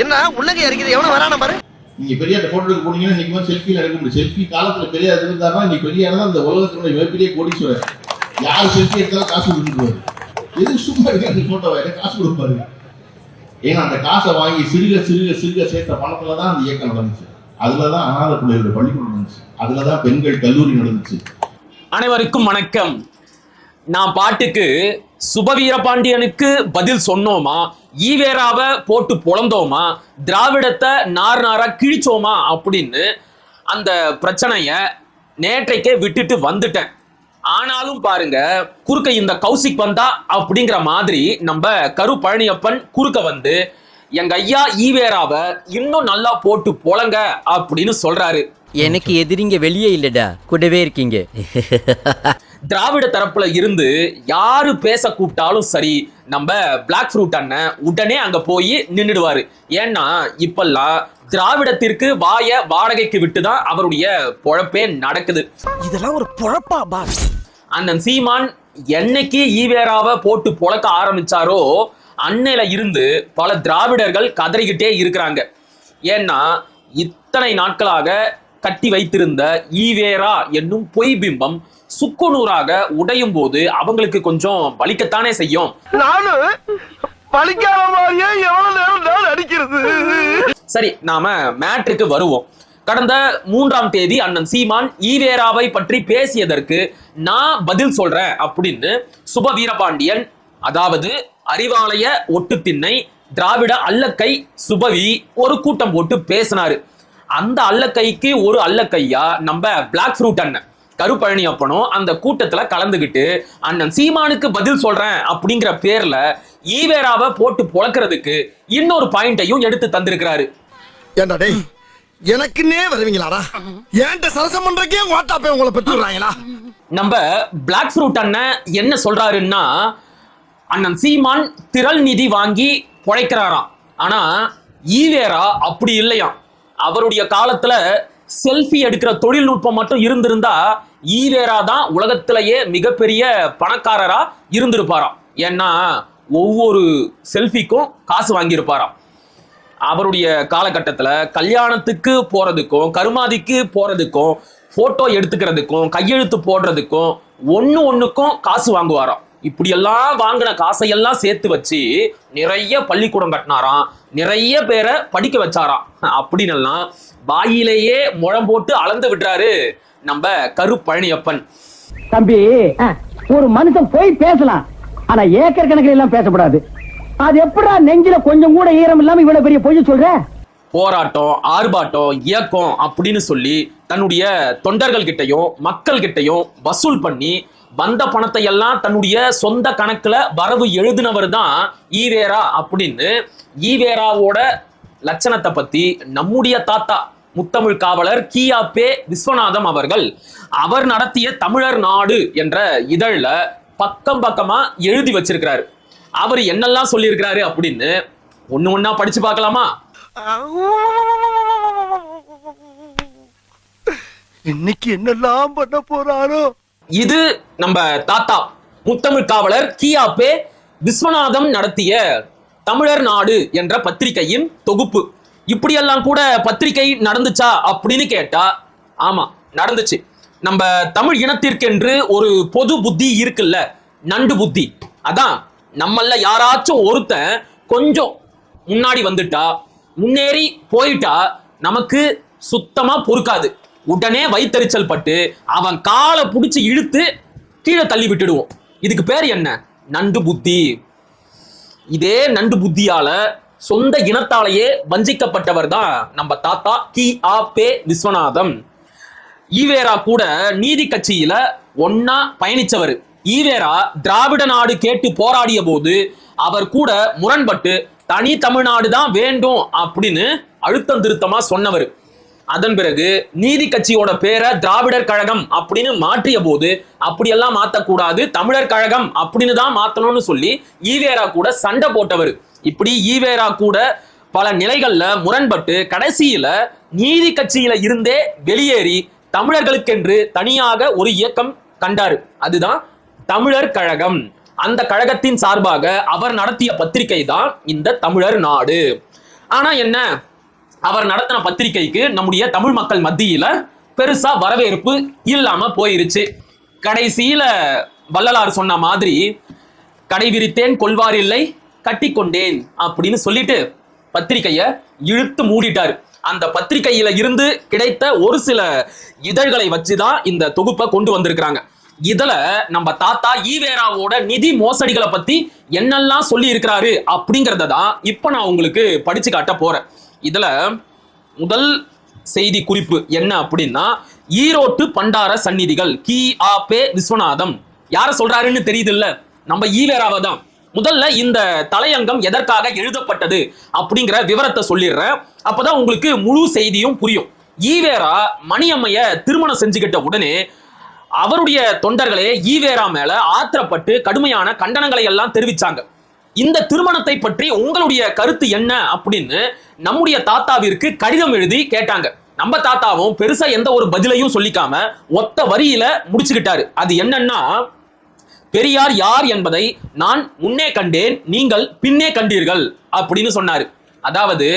என்ன உள்ளங்க இருக்குது எவனும் வரான பாரு. நீங்க பெரியார் போட்டோ எடுக்க போனீங்கன்னா இன்னைக்கு செல்ஃபியில் எடுக்க முடியும். செல்ஃபி காலத்துல பெரியார் இருந்தாருன்னா நீ பெரியார் தான் இந்த உலகத்தினுடைய மிகப்பெரிய கோடீஸ்வரர். யார் செல்ஃபி எடுத்தாலும் காசு கொடுத்துருவாரு. எது சும்மா இருக்கு அந்த போட்டோவை காசு கொடுப்பாரு ஏன்னா அந்த காசை வாங்கி சிறுக சிறுக சிறுக சேர்த்த பணத்துல தான் அந்த இயக்கம் நடந்துச்சு. அதுல தான் அனாதை பிள்ளைகளோட பள்ளிக்கூடம் நடந்துச்சு. அதுல தான் பெண்கள் கல்லூரி நடந்துச்சு. அனைவருக்கும் வணக்கம். நான் பாட்டுக்கு சுபவீரபாண்டியனுக்கு பதில் சொன்னோமா? ஈவேராவை போட்டு பொழந்தோமா திராவிடத்தை நார் நாரா கிழிச்சோமா? அப்படின்னு அந்த பிரச்சனைய நேற்றைக்கே விட்டுட்டு வந்துட்டேன். ஆனாலும் பாருங்க குறுக்க இந்த கௌசிக் வந்தா அப்படிங்கிற மாதிரி நம்ம கரு பழனியப்பன் குறுக்க வந்து எங்க ஐயா ஈவேராவை இன்னும் நல்லா போட்டு பொழங்க அப்படின்னு சொல்றாரு. எனக்கு எதிரிங்க வெளியே இல்லடா. கூடவே இருக்கீங்க. திராவிட தரப்புல இருந்து யாரு பேச கூப்பிட்டாலும் சரி நம்ம பிளாக் ஃப்ரூட் அண்ணன் உடனே அங்க போய் நின்னுடுவாரு. ஏன்னா இப்பெல்லாம் திராவிடத்திற்கு வாய வாடகைக்கு விட்டுதான் அவருடைய பொழப்பே நடக்குது. இதெல்லாம் ஒரு பொழப்பா பாஸ். அண்ணன் சீமான் என்னைக்கு ஈவேராவை போட்டு பொழக்க ஆரம்பிச்சாரோ அன்னையில இருந்து பல திராவிடர்கள் கதறிக்கிட்டே இருக்கிறாங்க. ஏன்னா இத்தனை நாட்களாக கட்டி வைத்திருந்த ஈவேரா என்னும் பொய் பிம்பம் சுக்குநூறாக உடையும் போது அவங்களுக்கு கொஞ்சம் வலிக்கத்தானே செய்யும். சரி நாம மேட்ருக்கு வருவோம். கடந்த மூன்றாம் தேதி அண்ணன் சீமான் ஈவேராவை பற்றி பேசியதற்கு நான் பதில் சொல்றேன் அப்படின்னு சுப வீரபாண்டியன் அதாவது அறிவாலய ஒட்டுத்திண்ணை திராவிட அல்லக்கை சுபவி ஒரு கூட்டம் போட்டு பேசினாரு. அந்த அல்லக்கைக்கு ஒரு அல்லக்கையா? நம்ம பிளாக் ஃப்ரூட் அண்ணன். கருப்பழனி அப்பனும் அந்த கூட்டத்துல கலந்துகிட்டு அண்ணன் சீமானுக்கு பதில் சொல்றேன் அப்படிங்கிற பேர்ல ஈவேராவை போட்டு பொழக்கிறதுக்கு இன்னொரு பாயிண்டையும் எடுத்து தந்திருக்கிறாரு. ஏண்டா டேய் எனக்குன்னே வருவீங்களாடா? ஏன்ட்ட சரசம் பண்றக்கே ஓட்டாப்பே உங்களை பெற்றுறாங்களா நம்ம பிளாக் ஃப்ரூட் அண்ணன் என்ன சொல்றாருன்னா அண்ணன் சீமான் திரள் நிதி வாங்கி பொழைக்கிறாராம். ஆனா ஈவேரா அப்படி இல்லையாம். அவருடைய காலத்துல செல்ஃபி எடுக்கிற தொழில்நுட்பம் மட்டும் இருந்திருந்தா ஈவேரா தான் உலகத்திலேயே மிகப்பெரிய பணக்காரரா இருந்திருப்பாராம். ஏன்னா ஒவ்வொரு செல்ஃபிக்கும் காசு வாங்கியிருப்பாராம். அவருடைய காலகட்டத்தில் கல்யாணத்துக்கு போகிறதுக்கும் கருமாதிக்கு போகிறதுக்கும் ஃபோட்டோ எடுத்துக்கிறதுக்கும் கையெழுத்து போடுறதுக்கும் ஒன்று ஒன்றுக்கும் காசு வாங்குவாராம். இப்படியெல்லாம் வாங்கின காசையெல்லாம் சேர்த்து வச்சு நிறைய பள்ளிக்கூடம் கட்டினாராம். நிறைய பேரை படிக்க வச்சாராம். அப்படின்னெல்லாம் வாயிலேயே முழம் போட்டு அளந்து விடுறாரு நம்ம கரு பழனியப்பன். தம்பி ஒரு மனுஷன் போய் பேசலாம். ஆனா ஏக்கர் கணக்கில் எல்லாம் பேசக்கூடாது. அது எப்படா நெஞ்சில கொஞ்சம் கூட ஈரம் இல்லாம இவ்வளவு பெரிய பொய் சொல்ற? போராட்டம் ஆர்ப்பாட்டம் இயக்கம் அப்படின்னு சொல்லி தன்னுடைய தொண்டர்கள் கிட்டையும் மக்கள் கிட்டையும் வசூல் பண்ணி வந்த பணத்தை எல்லாம் தன்னுடைய சொந்த கணக்குல வரவு எழுதினவர் தான் ஈவேரா அப்படின்னு ஈவேராவோட லட்சணத்தை பத்தி நம்முடைய தாத்தா முத்தமிழ் காவலர் கியாப்பே விஸ்வநாதம் அவர்கள் அவர் நடத்திய தமிழர் நாடு என்ற இதழில் பக்கம் பக்கமா எழுதி வச்சிருக்கிறாரு. அவர் என்னெல்லாம் சொல்லியிருக்கிறாரு அப்படின்னு ஒன்று ஒன்றா படிச்சு பார்க்கலாமா? இன்னைக்கு என்னெல்லாம் பண்ண போறாரோ? இது நம்ம தாத்தா முத்தமிழ் காவலர் கியாப்பே விஸ்வநாதம் நடத்திய தமிழர் நாடு என்ற பத்திரிகையின் தொகுப்பு. இப்படியெல்லாம் கூட பத்திரிகை நடந்துச்சா அப்படின்னு கேட்டா ஆமா நடந்துச்சு. நம்ம தமிழ் இனத்திற்கென்று ஒரு பொது புத்தி இருக்குல்ல நண்டு புத்தி. அதான் நம்மள யாராச்சும் ஒருத்தன் கொஞ்சம் முன்னாடி வந்துட்டா முன்னேறி போயிட்டா நமக்கு சுத்தமா பொறுக்காது. உடனே வைத்தறிச்சல் பட்டு அவன் காலை பிடிச்சி இழுத்து கீழே தள்ளி விட்டுடுவோம். இதுக்கு பேர் என்ன? நண்டு புத்தி. இதே நண்டு புத்தியால சொந்த இனத்தாலேயே வஞ்சிக்கப்பட்டவர் தான் நம்ம தாத்தா கி. ஆ. பே. விஸ்வநாதம். ஈவேரா கூட நீதி கட்சியில ஒன்னா பயணிச்சவர். ஈவேரா திராவிட நாடு கேட்டு போராடிய போது அவர் கூட முரண்பட்டு தனி தமிழ்நாடு தான் வேண்டும் அப்படின்னு அழுத்தம் திருத்தமா சொன்னவர். அதன் பிறகு நீதி கட்சியோட பேரை திராவிடர் கழகம் அப்படின்னு மாற்றிய போது அப்படியெல்லாம் மாத்தக்கூடாது தமிழர் கழகம் அப்படின்னு தான் மாத்தணும்னு சொல்லி ஈவேரா கூட சண்டை போட்டவர். இப்படி ஈவேரா கூட பல நிலைகள்ல முரண்பட்டு கடைசியில நீதி கட்சியில இருந்தே வெளியேறி தமிழர்களுக்கென்று தனியாக ஒரு இயக்கம் கண்டாரு. அதுதான் தமிழர் கழகம். அந்த கழகத்தின் சார்பாக அவர் நடத்திய பத்திரிகை தான் இந்த தமிழர் நாடு. ஆனா என்ன? அவர் நடத்தின பத்திரிகைக்கு நம்முடைய தமிழ் மக்கள் மத்தியில பெருசா வரவேற்பு இல்லாம போயிருச்சு. கடைசியில வள்ளலார் சொன்ன மாதிரி கடை விரித்தேன் கொள்வார் இல்லை கட்டிக்கொண்டேன் அப்படின்னு சொல்லிட்டு பத்திரிகைய இழுத்து மூடிட்டார். அந்த பத்திரிகையில இருந்து கிடைத்த ஒரு சில இதழ்களை வச்சுதான் இந்த தொகுப்பை கொண்டு வந்திருக்கிறாங்க. இதுல நம்ம தாத்தா ஈவேராவோட நிதி மோசடிகளை பத்தி என்னெல்லாம் சொல்லி இருக்கிறாரு அப்படிங்கறத தான் இப்ப நான் உங்களுக்கு படிச்சு காட்ட போறேன். இதில் முதல் செய்தி குறிப்பு என்ன அப்படின்னா ஈரோட்டு பண்டார சந்நிதிகள் கி. ஆ. பே. விஸ்வநாதம். யார சொல்றாருன்னு தெரியுது இல்ல நம்ம ஈவேராவை தான். முதல்ல இந்த தலையங்கம் எதற்காக எழுதப்பட்டது அப்படிங்கிற விவரத்தை சொல்லிடுறேன். அப்பதான் உங்களுக்கு முழு செய்தியும் புரியும். ஈவேரா மணியம்மைய திருமணம் செஞ்சுக்கிட்ட உடனே அவருடைய தொண்டர்களே ஈவேரா மேல ஆத்திரப்பட்டு கடுமையான கண்டனங்களை எல்லாம் தெரிவிச்சாங்க. இந்த திருமணத்தை பற்றி உங்களுடைய கருத்து என்ன அப்படின்னு நம்முடைய தாத்தாவிற்கு கடிதம் எழுதி கேட்டாங்க. நம்ம தாத்தாவும் பெருசா எந்த ஒரு பதிலையும் சொல்லிக்காம ஒத்த வரியில முடிச்சுக்கிட்டாரு. அது என்னன்னா பெரியார் யார் என்பதை நான் முன்னே கண்டேன் நீங்கள் பின்னே கண்டீர்கள் அப்படின்னு சொன்னாரு. அதாவது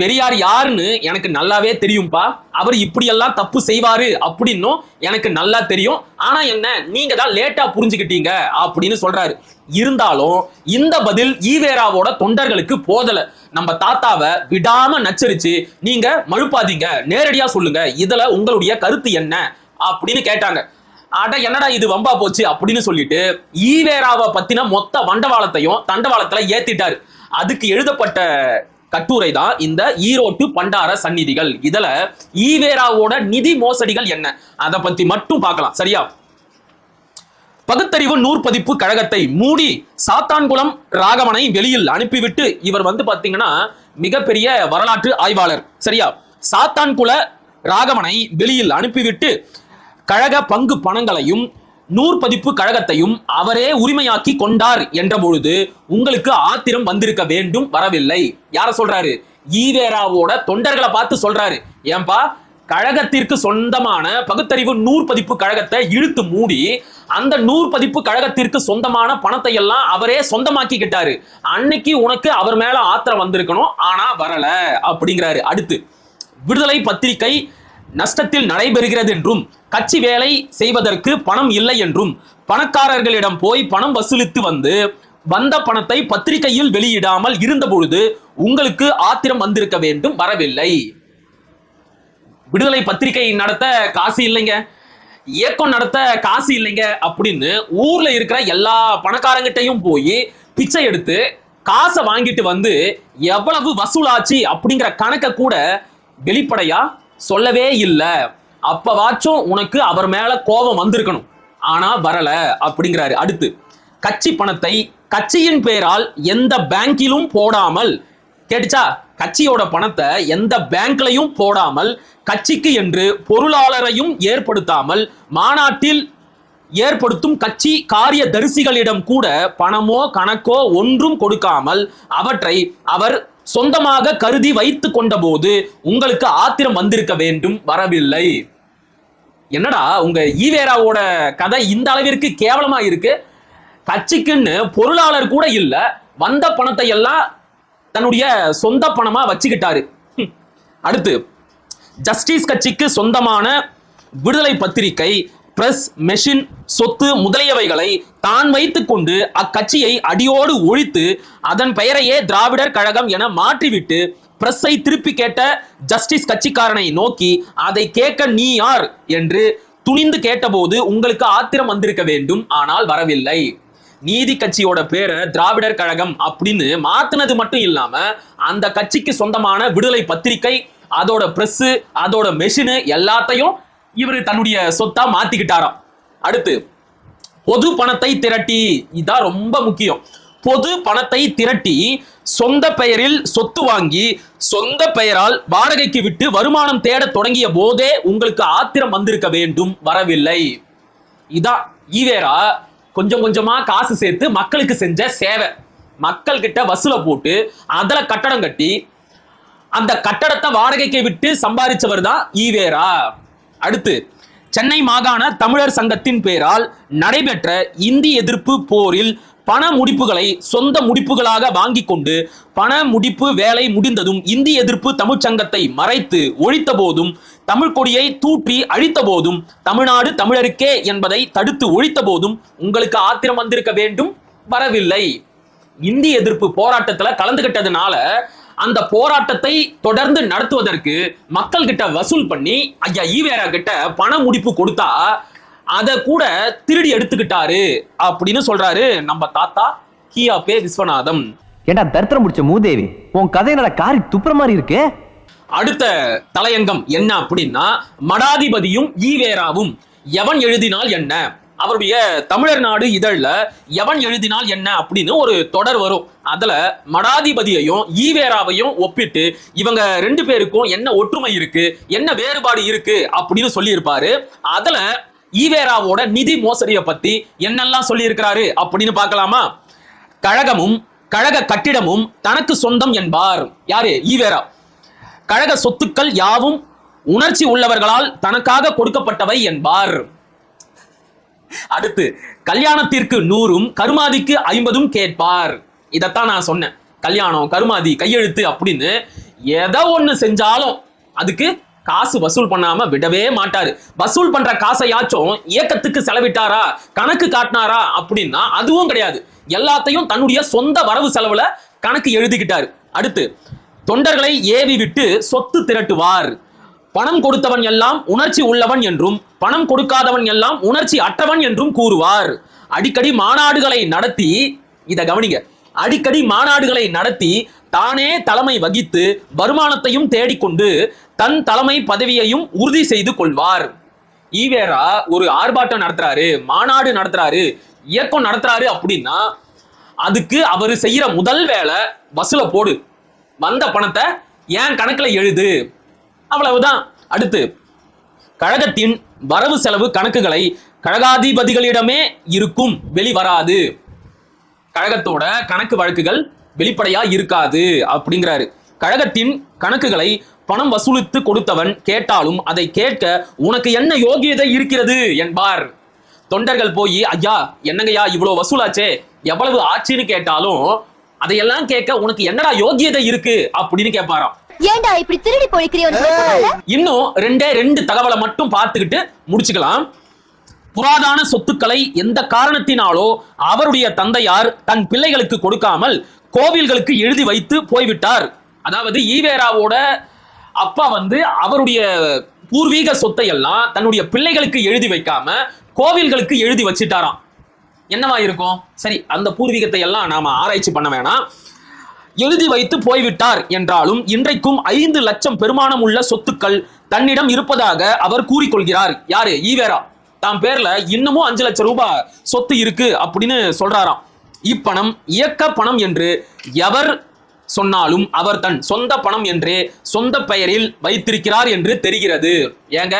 பெரியார் யாருன்னு எனக்கு நல்லாவே தெரியும்பா. அவர் இப்படியெல்லாம் தப்பு செய்வாரு அப்படின்னும் எனக்கு நல்லா தெரியும். ஆனா என்ன நீங்க தான் லேட்டா புரிஞ்சுக்கிட்டீங்க அப்படின்னு சொல்றாரு. இருந்தாலும் இந்த பதில் ஈவேராவோட தொண்டர்களுக்கு போதல. நம்ம தாத்தாவை விடாம நச்சரிச்சு நீங்க மழுப்பாதீங்க நேரடியா சொல்லுங்க இதுல உங்களுடைய கருத்து என்ன அப்படின்னு கேட்டாங்க. அட என்னடா இது வம்பா போச்சு அப்படின்னு சொல்லிட்டு ஈவேராவை பத்தின மொத்த வண்டவாளத்தையும் தண்டவாளத்துல ஏத்திட்டாரு. அதுக்கு எழுதப்பட்ட கட்டுரை தான் இந்த ஈரோட்டு பண்டார சந்நிதிகள். இதுல ஈவேராவோட நிதி மோசடிகள் என்ன? அதை பத்தி மட்டும் பார்க்கலாம். சரியா? பகுத்தறிவு நூற்பதிப்பு கழகத்தை மூடி சாத்தான்குளம் ராகவனை வெளியில் அனுப்பிவிட்டு இவர் வந்து பாத்தீங்கன்னா மிகப்பெரிய வரலாற்று ஆய்வாளர். சரியா? சாத்தான்குள ராகவனை வெளியில் அனுப்பிவிட்டு கழக பங்கு பணங்களையும் நூற்பதிப்பு கழகத்தையும் அவரே உரிமையாக்கி கொண்டார் என்ற பொழுது உங்களுக்கு ஆத்திரம் வந்திருக்க வேண்டும் வரவில்லை. யார சொல்றாரு? ஈவேராவோட தொண்டர்களை பார்த்து சொல்றாரு. ஏன்பா கழகத்திற்கு சொந்தமான பகுத்தறிவு நூற்பதிப்பு கழகத்தை இழுத்து மூடி அந்த நூற்பதிப்பு கழகத்திற்கு சொந்தமான பணத்தை எல்லாம் அவரே சொந்தமாக்கிக்கிட்டாரு. அன்னைக்கு உனக்கு அவர் மேல ஆத்திரம் வந்திருக்கணும் ஆனா வரல அப்படிங்கிறாரு. அடுத்து விடுதலை பத்திரிகை நஷ்டத்தில் நடைபெறுகிறது என்றும் கட்சி வேலை செய்வதற்கு பணம் இல்லை என்றும் பணக்காரர்களிடம் போய் பணம் வசூலித்து வந்து வந்த பணத்தை பத்திரிகையில் வெளியிடாமல் இருந்தபொழுது உங்களுக்கு ஆத்திரம் வந்திருக்க வேண்டும் வரவில்லை. விடுதலை பத்திரிகை நடத்த காசு இல்லைங்க. இயக்கம் நடத்த காசு இல்லைங்க அப்படின்னு ஊர்ல இருக்கிற எல்லா பணக்காரங்கிட்டையும் போய் பிச்சை எடுத்து காசை வாங்கிட்டு வந்து எவ்வளவு வசூலாச்சு அப்படிங்கிற கணக்கை கூட வெளிப்படையா சொல்லவே இல்லை. அப்பவாச்சும் உனக்கு அவர் மேல கோபம் வந்திருக்கணும். ஆனா வரல அப்படிங்கிறாரு. அடுத்து கட்சி பணத்தை கட்சியின் பெயரால் எந்த பேங்கிலும் போடாமல் கேட்டுச்சா? கட்சியோட பணத்தை எந்த பேங்க்லையும் போடாமல் கட்சிக்கு என்று பொருளாளரையும் ஏற்படுத்தாமல் மாநாட்டில் ஏற்படுத்தும் கட்சி காரிய தரிசிகளிடம் கூட பணமோ கணக்கோ ஒன்றும் கொடுக்காமல் அவற்றை அவர் சொந்தமாக கருதி வைத்து கொண்டபோது உங்களுக்கு ஆத்திரம் வந்திருக்க வேண்டும் வரவில்லை. என்னடா உங்க ஈவேராவோட கதை இந்த அளவிற்கு கேவலமா இருக்கு? கட்சிக்குன்னு பொருளாளர் கூட இல்ல வந்த பணத்தை எல்லாம் தன்னுடைய சொந்த பணமா வச்சுக்கிட்டாரு. அடுத்து ஜஸ்டிஸ் கட்சிக்கு சொந்தமான விடுதலை பத்திரிகை பிரஸ் மெஷின் சொத்து முதலியவைகளை தான் வைத்துக்கொண்டு அக்கட்சியை அடியோடு ஒழித்து அதன் பெயரையே திராவிடர் கழகம் என மாற்றிவிட்டு பிரஸ்ஸை திருப்பி கேட்ட ஜஸ்டிஸ் கட்சிக்காரனை நோக்கி அதை கேட்க நீ யார்? என்று துணிந்து கேட்டபோது உங்களுக்கு ஆத்திரம் வந்திருக்க வேண்டும். ஆனால் வரவில்லை. நீதி கட்சியோட பேரை திராவிடர் கழகம் அப்படின்னு மாத்தினது மட்டும் இல்லாம அந்த கட்சிக்கு சொந்தமான விடுதலை பத்திரிகை அதோட பிரஸ் அதோட மெஷினு எல்லாத்தையும் இவர் தன்னுடைய சொத்தா மாத்திக்கிட்டாராம். அடுத்து பொது பணத்தை திரட்டி இதான் ரொம்ப முக்கியம். பொது பணத்தை திரட்டி சொந்த பெயரில் சொத்து வாங்கி சொந்த பெயரால் வாடகைக்கு விட்டு வருமானம் தேட தொடங்கிய போதே உங்களுக்கு ஆத்திரம் வந்திருக்க வேண்டும். வரவில்லை. இதான் ஈவேரா கொஞ்சம் கொஞ்சமா காசு சேர்த்து மக்களுக்கு செஞ்ச சேவை. மக்கள் கிட்ட வசூலை போட்டு அதில் கட்டடம் கட்டி அந்த கட்டடத்தை வாடகைக்கு விட்டு சம்பாதிச்சவர் தான் ஈவேரா. அடுத்து சென்னை மாகாண தமிழர் சங்கத்தின் பேரால் நடைபெற்ற இந்தி எதிர்ப்பு போரில் பண முடிப்புகளை சொந்த முடிப்புகளாக வாங்கி கொண்டு பண முடிப்பு வேலை முடிந்ததும் இந்தி எதிர்ப்பு தமிழ்ச்சங்கத்தை மறைத்து ஒழித்த போதும் தமிழ் கொடியை தூற்றி அழித்த போதும் தமிழ்நாடு தமிழருக்கே என்பதை தடுத்து ஒழித்த போதும் உங்களுக்கு ஆத்திரம் வந்திருக்க வேண்டும்? வரவில்லை. இந்தி எதிர்ப்பு போராட்டத்தில் கலந்துகிட்டதுனால அந்த போராட்டத்தை தொடர்ந்து நடத்துவதற்கு மக்கள் கிட்ட வசூல் பண்ணி ஐயா ஈவேரா கிட்ட பண முடிப்பு கொடுத்தா அதை கூட திருடி எடுத்துக்கிட்டாரு அப்படின்னு சொல்றாரு நம்ம தாத்தா கியா பே விஸ்வநாதம். ஏண்டா தரித்திரம் முடிச்ச மூதேவி உன் கதை என்னடா காரி துப்புற மாதிரி இருக்கு? அடுத்த தலையங்கம் என்ன அப்படின்னா மடாதிபதியும் ஈவேராவும் எவன் எழுதினால் என்ன? அவருடைய தமிழர் நாடு இதழில் எவன் எழுதினால் என்ன அப்படின்னு ஒரு தொடர் வரும். அதில் மடாதிபதியையும் ஈவேராவையும் ஒப்பிட்டு இவங்க ரெண்டு பேருக்கும் என்ன ஒற்றுமை இருக்கு என்ன வேறுபாடு இருக்கு அப்படின்னு சொல்லியிருப்பாரு. அதில் ஈவேராவோட நிதி மோசடியை பத்தி என்னெல்லாம் சொல்லியிருக்கிறாரு அப்படின்னு பார்க்கலாமா? கழகமும் கழக கட்டிடமும் தனக்கு சொந்தம் என்பார். யாரு? ஈவேரா. கழக சொத்துக்கள் யாவும் உணர்ச்சி உள்ளவர்களால் தனக்காக கொடுக்கப்பட்டவை என்பார். அடுத்து கல்யாணத்திற்கு நூறும் கருமாதிக்கு ஐம்பதும் கேட்பார். இதைத்தான் நான் சொன்னேன். கல்யாணம் கருமாதி கையெழுத்து அப்படின்னு எதை ஒண்ணு செஞ்சாலும் அதுக்கு காசு வசூல் பண்ணாம விடவே மாட்டாரு. வசூல் பண்ற காசையாச்சும் இயக்கத்துக்கு செலவிட்டாரா கணக்கு காட்டினாரா அப்படின்னா அதுவும் கிடையாது. எல்லாத்தையும் தன்னுடைய சொந்த வரவு செலவுல கணக்கு எழுதிக்கிட்டாரு. அடுத்து தொண்டர்களை ஏவி விட்டு சொத்து திரட்டுவார். பணம் கொடுத்தவன் எல்லாம் உணர்ச்சி உள்ளவன் என்றும் பணம் கொடுக்காதவன் எல்லாம் உணர்ச்சி அற்றவன் என்றும் கூறுவார். அடிக்கடி மாநாடுகளை நடத்தி இதை கவனிங்க. அடிக்கடி மாநாடுகளை நடத்தி தானே தலைமை வகித்து வருமானத்தையும் தேடிக்கொண்டு தன் தலைமை பதவியையும் உறுதி செய்து கொள்வார். ஈவேரா ஒரு ஆர்ப்பாட்டம் நடத்துறாரு மாநாடு நடத்துறாரு இயக்கம் நடத்துறாரு அப்படின்னா அதுக்கு அவர் செய்யற முதல் வேலை வசூல போடு. வந்த பணத்தை என் கணக்கில் எழுது. அவ்வளவுதான். அடுத்து கழகத்தின் வரவு செலவு கணக்குகளை கழகாதிபதிகளிடமே இருக்கும் வெளிவராது. கழகத்தோட கணக்கு வழக்குகள் வெளிப்படையா இருக்காது அப்படிங்கிறாரு. கழகத்தின் கணக்குகளை பணம் வசூலித்து கொடுத்தவன் கேட்டாலும் அதை கேட்க உனக்கு என்ன யோகியதை இருக்கிறது என்பார். தொண்டர்கள் போய் ஐயா என்னங்கய்யா இவ்வளோ வசூலாச்சே? எவ்வளவு ஆச்சுன்னு கேட்டாலும் அதையெல்லாம் கேட்க உனக்கு என்னடா யோகியதை இருக்கு? அப்படின்னு கேட்பாராம். ஏன்டா இப்படி திருடி பொழிக்கிறிய இன்னும் ரெண்டே ரெண்டு தகவலை மட்டும் பார்த்துக்கிட்டு முடிச்சுக்கலாம். புராதான சொத்துக்களை எந்த காரணத்தினாலோ அவருடைய தந்தையார் தன் பிள்ளைகளுக்கு கொடுக்காமல் கோவில்களுக்கு எழுதி வைத்து போய்விட்டார். அதாவது ஈவேராவோட அப்பா வந்து அவருடைய பூர்வீக சொத்தை எல்லாம் தன்னுடைய பிள்ளைகளுக்கு எழுதி வைக்காம கோவில்களுக்கு எழுதி வச்சிட்டாராம். என்னவா இருக்கும்? சரி அந்த பூர்வீகத்தை எல்லாம் நாம ஆராய்ச்சி பண்ண வேணாம். எழுதி வைத்து போய்விட்டார் என்றாலும் இன்றைக்கும் ஐந்து லட்சம் பெருமானம் உள்ள சொத்துக்கள் தன்னிடம் இருப்பதாக அவர் கூறிக்கொள்கிறார். யாரு? ஈவேரா. தாம் பேர்ல இன்னமும் அஞ்சு லட்சம் ரூபாய் சொத்து இருக்கு அப்படின்னு சொல்றாராம். இப்பணம் இயக்க பணம் என்று எவர் சொன்னாலும் அவர் தன் சொந்த பணம் என்றே சொந்த பெயரில் வைத்திருக்கிறார் என்று தெரிகிறது. ஏங்க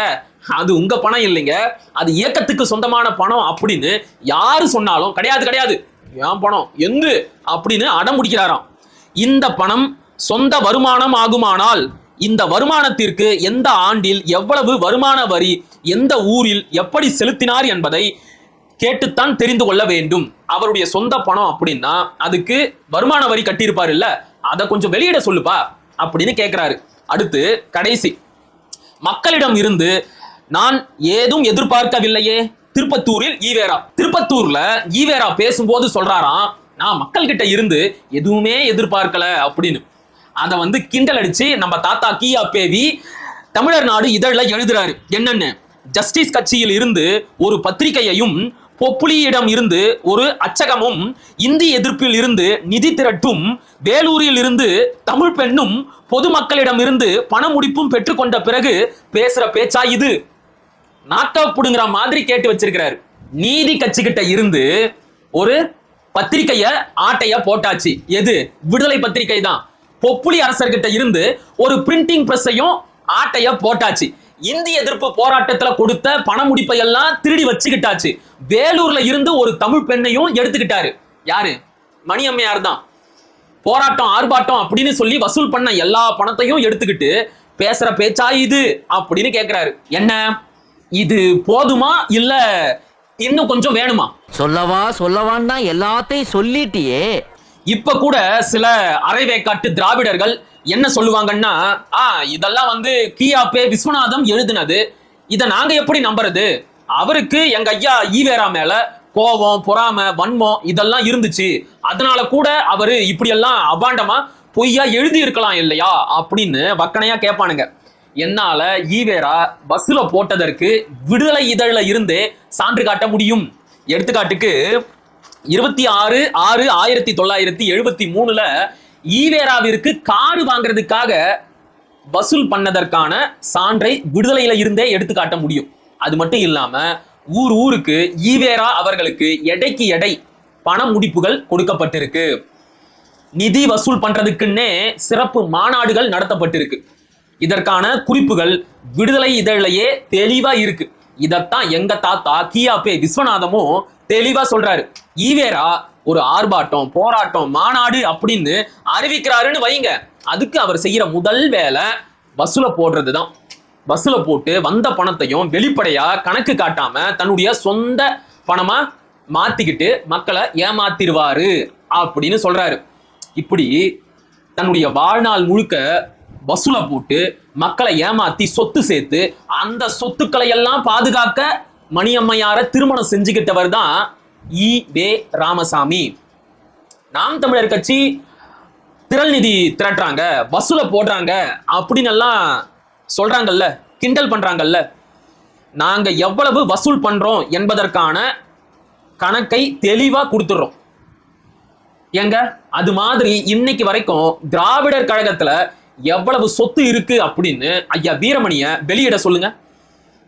அது உங்க பணம் இல்லைங்க. அது இயக்கத்துக்கு சொந்தமான பணம் அப்படின்னு யாரு சொன்னாலும் கிடையாது கிடையாது. என் பணம் எங்கு? அப்படின்னு அடம் முடிக்கிறாராம் இந்த பணம் சொந்த வருமானம் ஆகுமானால் இந்த வருமானத்திற்கு எந்த ஆண்டில் எவ்வளவு வருமான வரி எந்த ஊரில் எப்படி செலுத்தினார் என்பதை கேட்டுத்தான் தெரிந்து கொள்ள வேண்டும். அவருடைய சொந்த பணம் அப்படின்னா அதுக்கு வருமான வரி கட்டியிருப்பார் இல்ல அதை கொஞ்சம் வெளியிட சொல்லுப்பா அப்படின்னு கேட்கிறாரு அடுத்து கடைசி. மக்களிடம் இருந்து நான் ஏதும் எதிர்பார்க்கவில்லையே. திருப்பத்தூரில் ஈவேரா. திருப்பத்தூர்ல ஈவேரா பேசும்போது சொல்றாராம் நான் மக்கள் கிட்ட இருந்து எதுவுமே எதிர்பார்க்கல அப்படின்னு. அதை வந்து கிண்டல் அடிச்சு நம்ம தாத்தா கியா பேவி தமிழர் நாடு இதழில் எழுதுறாரு. என்னென்ன? ஜஸ்டிஸ் கட்சியில் இருந்து ஒரு பத்திரிகையையும் பொப்புளியிடம் இருந்து ஒரு அச்சகமும் இந்தி எதிர்ப்பில் இருந்து நிதி திரட்டும் வேலூரில் இருந்து தமிழ் பெண்ணும் பொதுமக்களிடம் இருந்து பண முடிப்பும் பெற்றுக்கொண்ட பிறகு பேசுற பேச்சா இது? நாட்டப்புடுங்கிற மாதிரி கேட்டு வச்சிருக்கிறாரு. நீதி கட்சிகிட்ட இருந்து ஒரு பத்திரிகைய ஆட்டைய போட்டாச்சு. எது? விடுதலை பத்திரிகை தான். பொப்புளி அரசர்கிட்ட இருந்து ஒரு பிரிண்டிங் பிரஸ்ஸையும் ஆட்டைய போட்டாச்சு. இந்திய எதிர்ப்பு போராட்டத்துல கொடுத்த பண முடிப்பை எல்லாம் திருடி வச்சுக்கிட்டாச்சு. வேலூர்ல இருந்து ஒரு தமிழ் பெண்ணையும் எடுத்துக்கிட்டாரு. யாரு? மணியம்மையார் தான். போராட்டம் ஆர்ப்பாட்டம் அப்படின்னு சொல்லி வசூல் பண்ண எல்லா பணத்தையும் எடுத்துக்கிட்டு பேசுற பேச்சா இது? அப்படின்னு கேக்குறாரு. என்ன? இது போதுமா? இல்ல இன்னும் கொஞ்சம் வேணுமா? சொல்லவா சொல்லவான்னா எல்லாத்தையும் சொல்லிட்டியே. இப்ப கூட சில அரைவேக்காட்டு திராவிடர்கள் என்ன சொல்லுவாங்கன்னா ஆ இதெல்லாம் வந்து கியாப்பே விஸ்வநாதம் எழுதுனது. இதை நாங்க எப்படி நம்புறது? அவருக்கு எங்க ஐயா ஈவேரா மேல கோபம் பொறாமை வன்மம் இதெல்லாம் இருந்துச்சு. அதனால கூட அவரு இப்படியெல்லாம் அபாண்டமா பொய்யா எழுதி இருக்கலாம் இல்லையா? அப்படின்னு வக்கனையா கேட்பானுங்க. என்னால ஈவேரா பஸ்ல போட்டதற்கு விடுதலை இதழில் இருந்தே சான்று காட்ட முடியும். எடுத்துக்காட்டுக்கு இருபத்தி ஆறு ஆறு ஆயிரத்தி தொள்ளாயிரத்தி எழுபத்தி மூணுல ஈவேராவிற்கு காரு வாங்குறதுக்காக வசூல் பண்ணதற்கான சான்றை விடுதலையில இருந்தே எடுத்து காட்ட முடியும். அது மட்டும் இல்லாம ஊர் ஊருக்கு ஈவேரா அவர்களுக்கு எடைக்கு எடை பண முடிப்புகள் கொடுக்கப்பட்டிருக்கு. நிதி வசூல் பண்றதுக்குன்னே சிறப்பு மாநாடுகள் நடத்தப்பட்டிருக்கு. இதற்கான குறிப்புகள் விடுதலை இதழிலேயே தெளிவா இருக்கு. இதத்தான் எங்க தாத்தா கியாபே விஸ்வநாதமும் தெளிவா சொல்றாரு. ஈவேரா ஒரு ஆர்ப்பாட்டம் போராட்டம் மாநாடு அப்படின்னு அறிவிக்கிறாருன்னு வைங்க. அதுக்கு அவர் செய்யற முதல் வேலை வசூல போடுறதுதான். வசூல போட்டு வந்த பணத்தையும் வெளிப்படையா கணக்கு காட்டாம தன்னுடைய சொந்த பணமா மாத்திக்கிட்டு மக்களை ஏமாத்திருவாரு அப்படின்னு சொல்றாரு. இப்படி தன்னுடைய வாழ்நாள் முழுக்க வசூலை போட்டு மக்களை ஏமாத்தி சொத்து சேர்த்து அந்த சொத்துக்களை எல்லாம் பாதுகாக்க மணியம்மையார திருமணம் செஞ்சுக்கிட்டவர் தான் இ. வே. ராமசாமி. நாம் தமிழர் கட்சி திரள் நிதி திரட்டுறாங்க வசூலை போடுறாங்க அப்படின்னு எல்லாம் சொல்றாங்கல்ல கிண்டல் பண்றாங்கல்ல. நாங்க எவ்வளவு வசூல் பண்றோம் என்பதற்கான கணக்கை தெளிவா கொடுத்துடுறோம். ஏங்க அது மாதிரி இன்னைக்கு வரைக்கும் திராவிடர் கழகத்துல எவ்வளவு சொத்து இருக்கு அப்படின்னு ஐயா வீரமணிய வெளியிட சொல்லுங்க.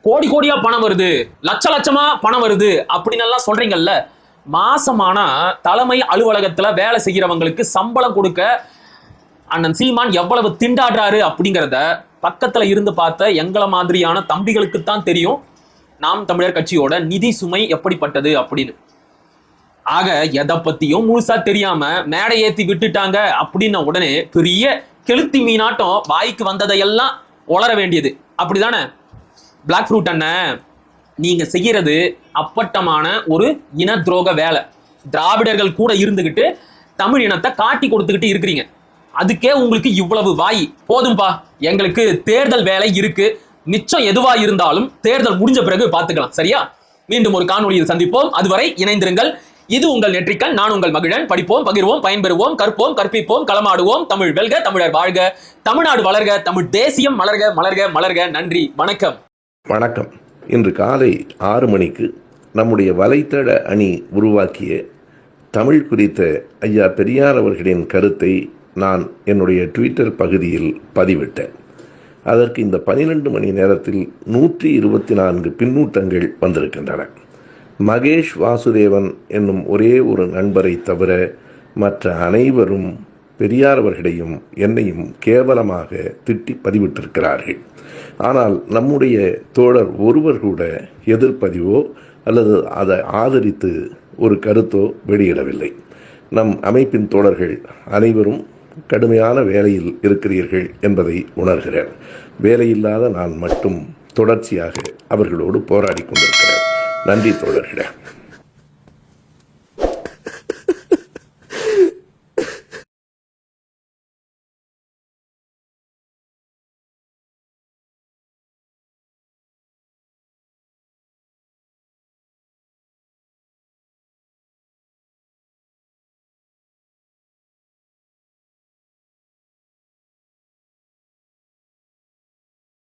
கோடி கோடியா பணம் வருது லட்ச லட்சமா பணம் வருது அப்படின்னு எல்லாம் சொல்றீங்கல்ல. மாசமானா தலைமை அலுவலகத்துல வேலை செய்கிறவங்களுக்கு சம்பளம் கொடுக்க அண்ணன் சீமான் எவ்வளவு திண்டாடுறாரு அப்படிங்கிறத பக்கத்துல இருந்து பார்த்த எங்களை மாதிரியான தம்பிகளுக்கு தான் தெரியும். நாம் தமிழர் கட்சியோட நிதி சுமை எப்படிப்பட்டது அப்படின்னு. ஆக எதை பத்தியும் முழுசா தெரியாம மேடை ஏத்தி விட்டுட்டாங்க அப்படின்ன உடனே பெரிய கெளுத்தி மீனாட்டம் வாய்க்கு வந்ததையெல்லாம் உளர வேண்டியது. அப்படிதானே? பிளாக் ஃப்ரூட் அண்ணன் நீங்க செய்யறது அப்பட்டமான ஒரு இன துரோக வேலை. திராவிடர்கள் கூட இருந்துகிட்டு தமிழ் இனத்தை காட்டி கொடுத்துக்கிட்டு இருக்கிறீங்க. அதுக்கே உங்களுக்கு இவ்வளவு வாய். போதும்பா எங்களுக்கு தேர்தல் வேலை இருக்கு. மிச்சம் எதுவா இருந்தாலும் தேர்தல் முடிஞ்ச பிறகு பார்த்துக்கலாம். சரியா? மீண்டும் ஒரு காணொளியில் சந்திப்போம். அதுவரை இணைந்திருங்கள். இது உங்கள் நெற்றிக்கண் நான் உங்கள் மகிழன் படிப்போம் பகிர்வோம் பயன்பெறுவோம் கற்போம் கற்பிப்போம் களமாடுவோம். தமிழ் வெல்க தமிழர் வாழ்க. தமிழ்நாடு வளர்க தமிழ் தேசியம் மலர்க மலர்க மலர்க. நன்றி வணக்கம். வணக்கம். இன்று காலை ஆறு மணிக்கு நம்முடைய வலைத்தள அணி உருவாக்கிய தமிழ் குறித்த ஐயா பெரியார் அவர்களின் கருத்தை நான் என்னுடைய ட்விட்டர் பகுதியில் பதிவிட்டேன். அதற்கு இந்த பனிரெண்டு மணி நேரத்தில் நூற்றி இருபத்தி நான்கு பின்னூட்டங்கள் வந்திருக்கின்றன. மகேஷ் வாசுதேவன் என்னும் ஒரே ஒரு நண்பரை தவிர மற்ற அனைவரும் பெரியார் அவர்களையும் என்னையும் கேவலமாக திட்டி பதிவிட்டிருக்கிறார்கள். ஆனால் நம்முடைய தோழர் ஒருவர் கூட எதிர்ப்பதிவோ அல்லது அதை ஆதரித்து ஒரு கருத்தோ வெளியிடவில்லை. நம் அமைப்பின் தோழர்கள் அனைவரும் கடுமையான வேலையில் இருக்கிறீர்கள் என்பதை உணர்கிறேன். வேலையில்லாத நான் மட்டும் தொடர்ச்சியாக அவர்களோடு போராடி கொண்டிருக்கிறேன். நன்றி தோழர்களே.